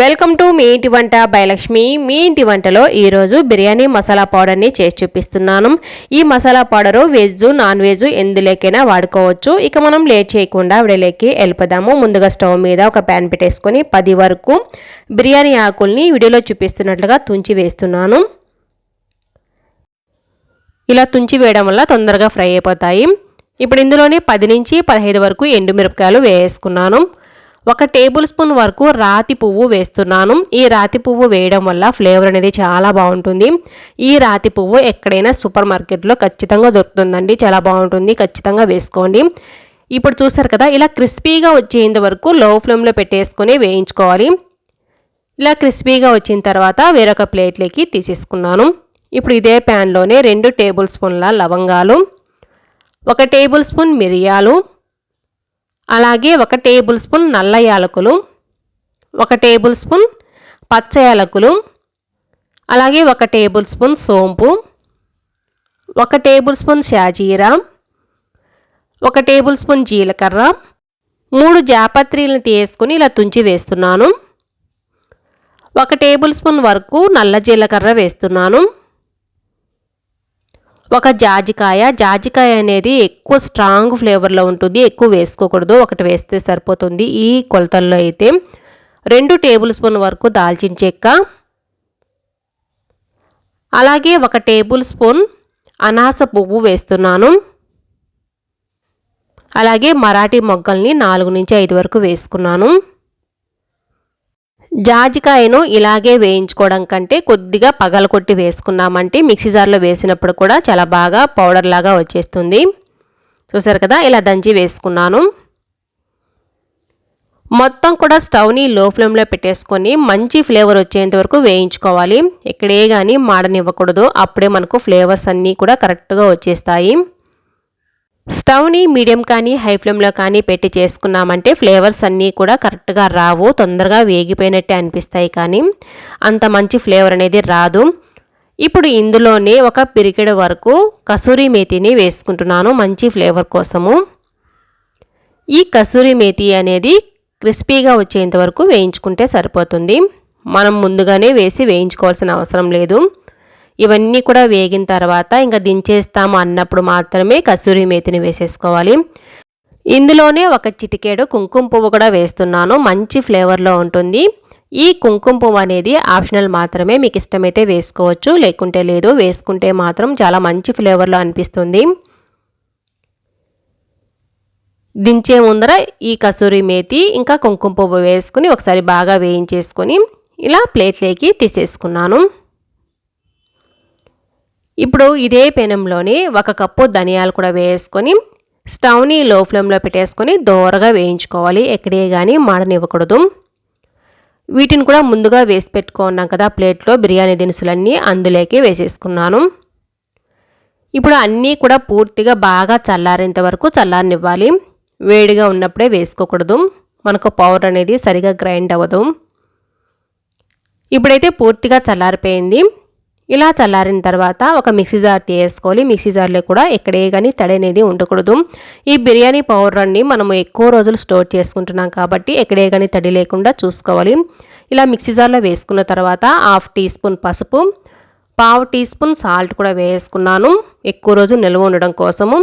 Welcome to me ఇంటి వంట బయలక్ష్మి. మీ ఇంటి వంటలో ఈరోజు బిర్యానీ మసాలా పౌడర్ని చేసి చూపిస్తున్నాను. ఈ masala powder veg non veg ఎందులోకైనా వాడుకోవచ్చు. ఇక మనం లేట్ చేయకుండా విడలేకి వెళ్ళిపోదాము. ముందుగా స్టవ్ మీద ఒక ప్యాన్ పెట్టేసుకొని పది వరకు బిర్యానీ ఆకుల్ని వీడియోలో చూపిస్తున్నట్లుగా తుంచి వేస్తున్నాను. ఇలా తుంచి వేయడం వల్ల తొందరగా ఫ్రై అయిపోతాయి. ఇప్పుడు ఇందులోనే పది నుంచి పదహైదు వరకు ఎండుమిరపకాయలు వేసుకున్నాను ఒక టేబుల్ స్పూన్ వరకు రాతి పువ్వు వేస్తున్నాను. ఈ రాతి పువ్వు వేయడం వల్ల ఫ్లేవర్ అనేది చాలా బాగుంటుంది. ఈ రాతి పువ్వు ఎక్కడైనా సూపర్ మార్కెట్లో ఖచ్చితంగా దొరుకుతుందండి. చాలా బాగుంటుంది. ఖచ్చితంగా వేసుకోండి. ఇప్పుడు చూసారు కదా ఇలా క్రిస్పీగా వచ్చేంత వరకు లో ఫ్లేమ్లో పెట్టేసుకొని వేయించుకోవాలి. ఇలా క్రిస్పీగా వచ్చిన తర్వాత వేరొక ప్లేట్లోకి తీసేసుకున్నాను. ఇప్పుడు ఇదే ప్యాన్లోనే రెండు టేబుల్ స్పూన్ల లవంగాలు ఒక టేబుల్ స్పూన్ మిరియాలు అలాగే ఒక టేబుల్ స్పూన్ నల్ల యాలకులు ఒక టేబుల్ స్పూన్ పచ్చ యాలకులు అలాగే ఒక టేబుల్ స్పూన్ సోంపు ఒక టేబుల్ స్పూన్ షాజీరా ఒక టేబుల్ స్పూన్ జీలకర్ర మూడు జాపత్రీలను తీసుకుని ఇలా తుంచి వేస్తున్నాను. ఒక టేబుల్ స్పూన్ వరకు నల్ల జీలకర్ర వేస్తున్నాను. ఒక జాజికాయ. జాజికాయ అనేది ఎక్కువ స్ట్రాంగ్ ఫ్లేవర్లో ఉంటుంది. ఎక్కువ వేసుకోకూడదు. ఒకటి వేస్తే సరిపోతుంది. ఈ కొలతల్లో అయితే రెండు టేబుల్ స్పూన్ వరకు దాల్చిన చెక్క. అలాగే ఒక టేబుల్ స్పూన్ అనాస పువ్వు వేస్తున్నాను. అలాగే మరాఠీ మొగ్గల్ని నాలుగు నుంచి ఐదు వరకు వేసుకున్నాను. జాజికాయను ఇలాగే వేయించుకోవడం కంటే కొద్దిగా పగలకొట్టి వేసుకున్నామంటే మిక్సీ జార్లో వేసినప్పుడు కూడా చాలా బాగా పౌడర్ లాగా వచ్చేస్తుంది. చూసారు కదా ఇలా దంచి వేసుకున్నాను. మొత్తం కూడా స్టవ్ని లో ఫ్లేమ్లో పెట్టేసుకొని మంచి ఫ్లేవర్ వచ్చేంత వరకు వేయించుకోవాలి. ఎక్కడే కానీ మాడనివ్వకూడదు. అప్పుడే మనకు ఫ్లేవర్స్ అన్నీ కూడా కరెక్ట్గా వచ్చేస్తాయి. స్టవ్ని మీడియం కానీ హై ఫ్లేమ్లో కానీ పెట్టి చేసుకున్నామంటే ఫ్లేవర్స్ అన్నీ కూడా కరెక్ట్గా రావు తొందరగా వేగిపోయినట్టే అనిపిస్తాయి కానీ అంత మంచి ఫ్లేవర్ అనేది రాదు. ఇప్పుడు ఇందులోనే ఒక పిరికెడు వరకు కసూరి మేతిని వేసుకుంటున్నాను మంచి ఫ్లేవర్ కోసము. ఈ కసూరి మేతి అనేది క్రిస్పీగా వచ్చేంత వరకు వేయించుకుంటే సరిపోతుంది. మనం ముందుగానే వేసి వేయించుకోవాల్సిన అవసరం లేదు. ఇవన్నీ కూడా వేగిన తర్వాత ఇంకా దించేస్తాము అన్నప్పుడు మాత్రమే కసూరి మేతిని వేసేసుకోవాలి. ఇందులోనే ఒక చిటికేడు కుంకుమ పువ్వు కూడా వేస్తున్నాను. మంచి ఫ్లేవర్లో ఉంటుంది. ఈ కుంకుమ పువ్వు అనేది ఆప్షనల్ మాత్రమే. మీకు ఇష్టమైతే వేసుకోవచ్చు. లేకుంటే లేదు. వేసుకుంటే మాత్రం చాలా మంచి ఫ్లేవర్లో అనిపిస్తుంది. దించే ముందర ఈ కసూరి మేతి ఇంకా కుంకుమ పువ్వు వేసుకుని ఒకసారి బాగా వేయించేసుకొని ఇలా ప్లేట్లోకి తీసేసుకున్నాను. ఇప్పుడు ఇదే పెనంలోనే ఒక కప్పు ధనియాలు కూడా వేసుకొని స్టవ్ని లో ఫ్లేమ్లో పెట్టేసుకొని దోరగా వేయించుకోవాలి. ఎక్కడే కానీ మాడనివ్వకూడదు. వీటిని కూడా ముందుగా వేసి పెట్టుకున్నాం కదా ప్లేట్లో బిర్యానీ దినుసులన్నీ అందులోకి వేసేసుకున్నాను. ఇప్పుడు అన్నీ కూడా పూర్తిగా బాగా చల్లారేంత వరకు చల్లారనివ్వాలి. వేడిగా ఉన్నప్పుడే వేసుకోకూడదు. మనకు పౌడర్ అనేది సరిగా గ్రైండ్ అవ్వదు. ఇప్పుడైతే పూర్తిగా చల్లారిపోయింది. ఇలా చల్లారిన తర్వాత ఒక మిక్సీ జార్ తీసుకోవాలి మిక్సీ జార్లో కూడా ఎక్కడే కానీ తడి అనేది ఉండకూడదు. ఈ బిర్యానీ పౌడర్ని మనము ఎక్కువ రోజులు స్టోర్ చేసుకుంటున్నాం కాబట్టి ఎక్కడే కానీ తడి లేకుండా చూసుకోవాలి. ఇలా మిక్సీ జార్లో వేసుకున్న తర్వాత హాఫ్ టీ స్పూన్ పసుపు పావు టీ స్పూన్ సాల్ట్ కూడా వేసుకున్నాను. ఎక్కువ రోజు నిల్వ ఉండడం కోసము.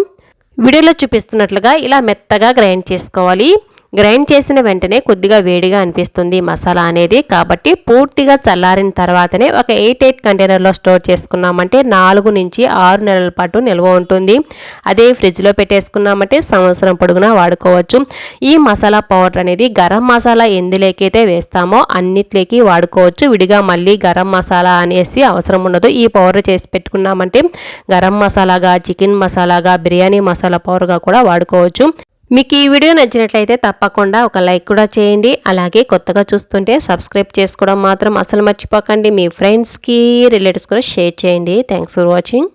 వీడియోలో చూపిస్తున్నట్లుగా ఇలా మెత్తగా గ్రైండ్ చేసుకోవాలి. గ్రైండ్ చేసిన వెంటనే కొద్దిగా వేడిగా అనిపిస్తుంది మసాలా అనేది. కాబట్టి పూర్తిగా చల్లారిన తర్వాతనే ఒక ఎయిట్ ఎయిట్ కంటైనర్లో స్టోర్ చేసుకున్నామంటే నాలుగు నుంచి ఆరు నెలల పాటు నిల్వ ఉంటుంది. అదే ఫ్రిడ్జ్లో పెట్టేసుకున్నామంటే సంవత్సరం పొడుగునా వాడుకోవచ్చు. ఈ మసాలా పౌడర్ అనేది గరం మసాలా ఎందులోకైతే వేస్తామో అన్నిట్లోకి వాడుకోవచ్చు. విడిగా మళ్ళీ గరం మసాలా అనేసి అవసరం ఉండదు. ఈ పౌడర్ చేసి పెట్టుకున్నామంటే గరం మసాలాగా చికెన్ మసాలాగా బిర్యానీ మసాలా పౌడర్గా కూడా వాడుకోవచ్చు. మీకు ఈ వీడియో నచ్చినట్లయితే తప్పకుండా ఒక లైక్ కూడా చేయండి. అలాగే కొత్తగా చూస్తుంటే సబ్స్క్రైబ్ చేసుకోవడం మాత్రం అసలు మర్చిపోకండి. మీ ఫ్రెండ్స్కి రిలేటివ్స్ కూడా షేర్ చేయండి. Thanks for watching